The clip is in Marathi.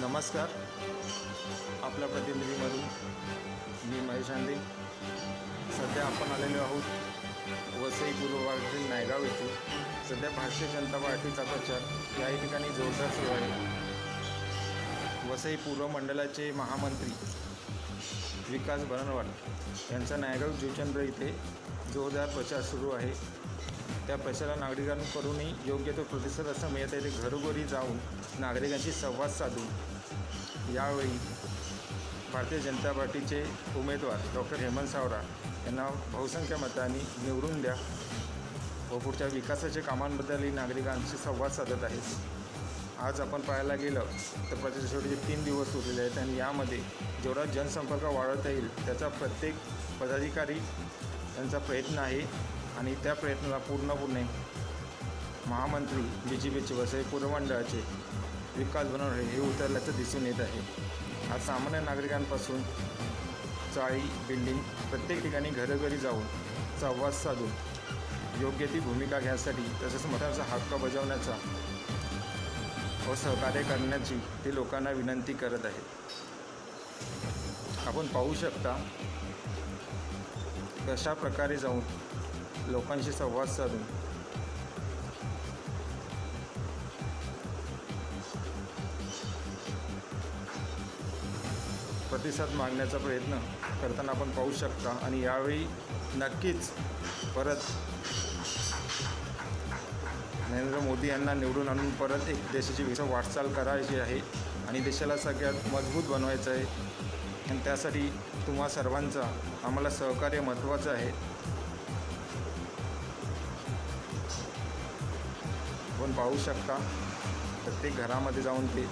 नमस्कार. आपल्या प्रतिनिधीमधून मी महेश आंदे सध्या आपण आलेलो आहोत वसई पूर्व नायगाव येथे. सध्या भारतीय जनता पार्टीचा प्रचार याही ठिकाणी जोरदार सुरू आहे. वसई पूर्व मंडळाचे महामंत्री विकास भरणवाड यांचा नायगाव जुचंद्र इथे जोरदार प्रचार सुरू आहे. त्या प्रचारा नागरिकांकडूनही योग्य तो प्रतिसाद असा मिळत आहे ते घरोघरी जाऊन नागरिकांशी संवाद साधून. यावेळी भारतीय जनता पार्टीचे उमेदवार डॉक्टर हेमंत सावरा यांना बहुसंख्य मतांनी निवडून द्या. व पुढच्या विकासाच्या कामांबद्दलही नागरिकांशी संवाद साधत आहेत. आज आपण पाहायला गेलं तर प्रचार तीन दिवस उरलेले आहेत आणि यामध्ये जेवढा जनसंपर्क वाढवता येईल त्याचा प्रत्येक पदाधिकारी त्यांचा प्रयत्न आहे आणि त्या प्रयत्नाला पूर्णपणे महामंत्री बी जे पीचे वसई पूर्वमंडळाचे विकास बनवणे हे उतरल्याचं दिसून येत आहे. आज सामान्य नागरिकांपासून चाळी बिल्डिंग प्रत्येक ठिकाणी घरोघरी जाऊन संवाद साधून योग्य ती भूमिका घ्यायसाठी तसेच मतांचा हक्क बजावण्याचा व सहकार्य करण्याची ते लोकांना विनंती करत आहेत आपण पाहू शकता कशा प्रकारे जाऊन लोकांशी संवाद साधून प्रतिसाद मागण्याचा प्रयत्न करताना आपण पाहू शकता आणि यावेळी नक्कीच परत नरेंद्र मोदी यांना निवडून आणून परत एक देशाची विकास वाटचाल करायची आहे आणि देशाला सगळ्यात मजबूत बनवायचं आहे. आणि त्यासाठी तुम्हा सर्वांचा आम्हाला सहकार्य महत्त्वाचं आहे. आपण पाहू शकता? प्रत्येक घरामध्ये जाऊन ते